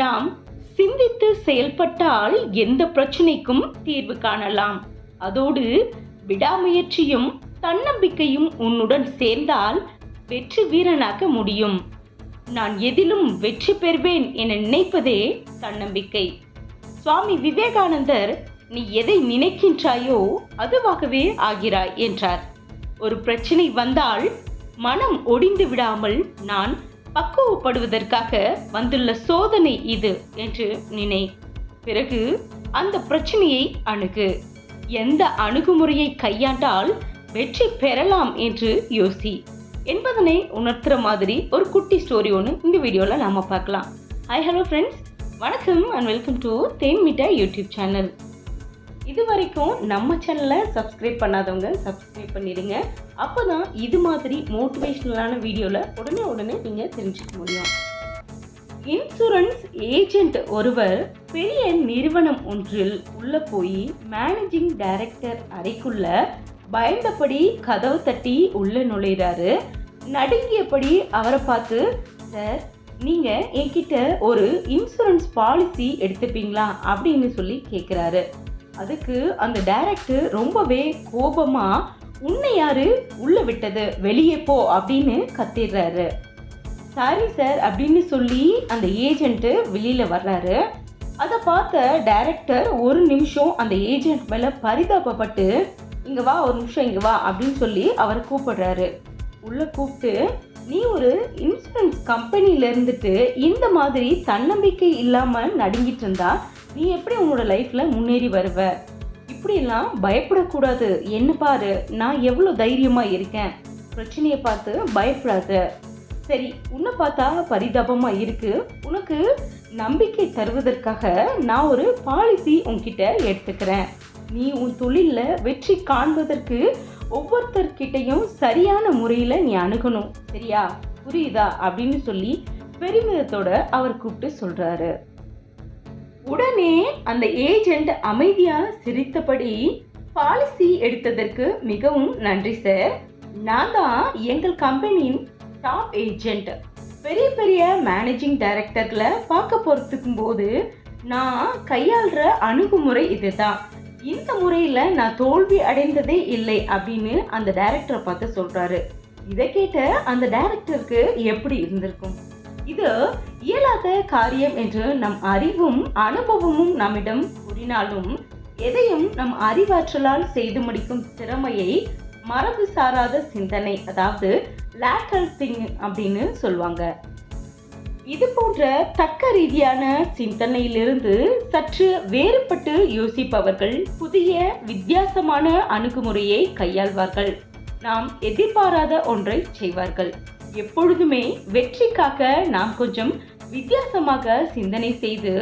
நாம் சிந்தித்து செயல்பட்டால் எந்த பிரச்சனைக்கும் தீர்வு காணலாம். அதோடு விடாமுயற்சியும் தன்னம்பிக்கையும் உன்னுடன் சேர்ந்தால் வெற்றி வீரனாக்க முடியும். நான் எதிலும் வெற்றி பெறுவேன் என நினைப்பதே தன்னம்பிக்கை. சுவாமி விவேகானந்தர் நீ எதை நினைக்கின்றாயோ அதுவாகவே ஆகிறாய் என்றார். ஒரு பிரச்சனை வந்தால் மனம் ஒடிந்து விடாமல் நான் பக்குவப்படுவதற்காக வந்துள்ள சோதனை இது என்று நினை. பிறகு அந்த பிரச்சனையை அணுகு. எந்த அணுகுமுறையை கையாண்டால் வெற்றி பெறலாம் என்று யோசி. என்பதனை உணர்த்துற மாதிரி ஒரு குட்டி ஸ்டோரி ஒன்று இந்த வீடியோவில் நாம் பார்க்கலாம். ஹாய் ஹலோ ஃப்ரெண்ட்ஸ் வணக்கம் and welcome to than Mitta YouTube channel இது வரைக்கும் நம்ம சேனலை சப்ஸ்கிரைப் பண்ணாதவங்க சப்ஸ்கிரைப் பண்ணிடுங்க. அப்போ தான் இது மாதிரி மோட்டிவேஷ்னலான வீடியோவில் உடனே உடனே நீங்கள் தெரிஞ்சுக்க முடியும். இன்சூரன்ஸ் ஏஜென்ட் ஒருவர் பெரிய நிறுவனம் ஒன்றில் உள்ள போய் மேனேஜிங் டைரக்டர் அறைக்குள்ள பயந்தபடி கதவு தட்டி உள்ளே நுழையிறாரு. நடுங்கியபடி அவரை பார்த்து சார் நீங்கள் என்கிட்ட ஒரு இன்சூரன்ஸ் பாலிசி எடுத்துப்பீங்களா அப்படின்னு சொல்லி கேட்குறாரு அதுக்கு அந்த டைரக்டர் ரொம்பவே கோபமா உன்னை யாரு? உள்ள விட்டது. வெளியே போ. அப்படின்னு கத்திடுறாரு. சாரி சார் அப்படின்னு சொல்லி அந்த ஏஜென்ட்டு வெளியில் வர்றாரு. அதை பார்த்த டைரக்டர் ஒரு நிமிஷம் அந்த ஏஜென்ட் மேலே பரிதாபப்பட்டு இங்கே வா ஒரு நிமிஷம் இங்கே வா. அப்படின்னு சொல்லி அவரை கூப்பிடுறாரு. உள்ளே கூப்பிட்டு நீ ஒரு இன்சூரன்ஸ் கம்பெனியில இருந்துட்டு இந்த மாதிரி தன்னம்பிக்கை இல்லாமல் நடுங்கிட்டு இருந்தா நீ எப்படி உன்னோட லைஃப்பில் முன்னேறி வருவ? இப்படியெல்லாம் பயப்படக்கூடாது. என்ன பாரு நான் எவ்வளோ தைரியமாக இருக்கேன். பிரச்சனையை பார்த்து பயப்படாத. சரி உன்னை பார்த்தா பரிதாபமா இருக்கு. உனக்கு நம்பிக்கை தருவதற்காக நான் ஒரு பாலிசி உன்கிட்ட எடுத்துக்கிறேன். நீ உன் தொழிலில் வெற்றி காண்பதற்கு ஒவ்வொருத்தர்கிட்டையும் சரியான முறையில் நீ அணுகணும். சரியா? புரியுதா? அப்படின்னு சொல்லி பெருமிதத்தோட அவர் கூப்பிட்டு சொல்றாரு. உடனே அந்த ஏஜென்ட் அமைதியா சிரித்தபடி பாலிசி எடுத்ததற்கு மிகவும் நன்றி சார் நான் தான் எங்கள் கம்பெனியின் டாப் ஏஜென்ட் பெரிய பெரிய மேனேஜிங் டைரக்டர்களை பார்க்க போகிறதுக்கும் போது நான் கையாளுற அணுகுமுறை இதுதான். இந்த முறையில் நான் தோல்வி அடைந்ததே இல்லை அப்படின்னு அந்த டைரக்டரை பார்த்து சொல்கிறாரு இதை கேட்ட அந்த டைரக்டருக்கு எப்படி இருந்திருக்கும்? இது இயலாத காரியம் என்று நம் அறிவும் அனுபவமும் நம்மிடம் கூறினாலும் எதையும் நம் அறிவாற்றலால் செய்து முடிக்கும் திறமையை மரபு சாராத சிந்தனை அதாவது லேட்டல் திங் அப்படின்னு சொல்லுவாங்க. இது போன்ற தக்க ரீதியான சிந்தனையிலிருந்து சற்று வேறுபட்டு யோசிப்பவர்கள் புதிய வித்தியாசமான அணுகுமுறையை கையாள்வார்கள். நாம் எதிர்பாராத ஒன்றை செய்வார்கள். எப்பொழுதுமே வெற்றிக்காக நாம் கொஞ்சம் வித்தியாசமாக சிந்தனை செய்து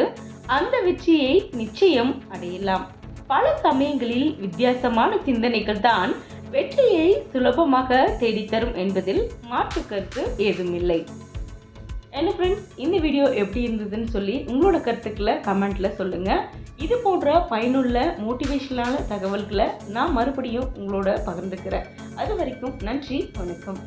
அந்த வெற்றியை நிச்சயம் அடையலாம். பல சமயங்களில் வித்தியாசமான சிந்தனைகள் தான் வெற்றியை சுலபமாக தேடித்தரும் என்பதில் மாற்று கருத்து ஏதுமில்லை. என்ன ஃப்ரெண்ட்ஸ் இந்த வீடியோ எப்படி இருந்ததுன்னு சொல்லி உங்களோட கருத்துக்களை கமெண்ட்டில் சொல்லுங்கள் இது போன்ற பயனுள்ள மோட்டிவேஷனான தகவல்களை நான் மறுபடியும் உங்களோட பகிர்ந்துக்கிறேன். அது வரைக்கும் நன்றி வணக்கம்.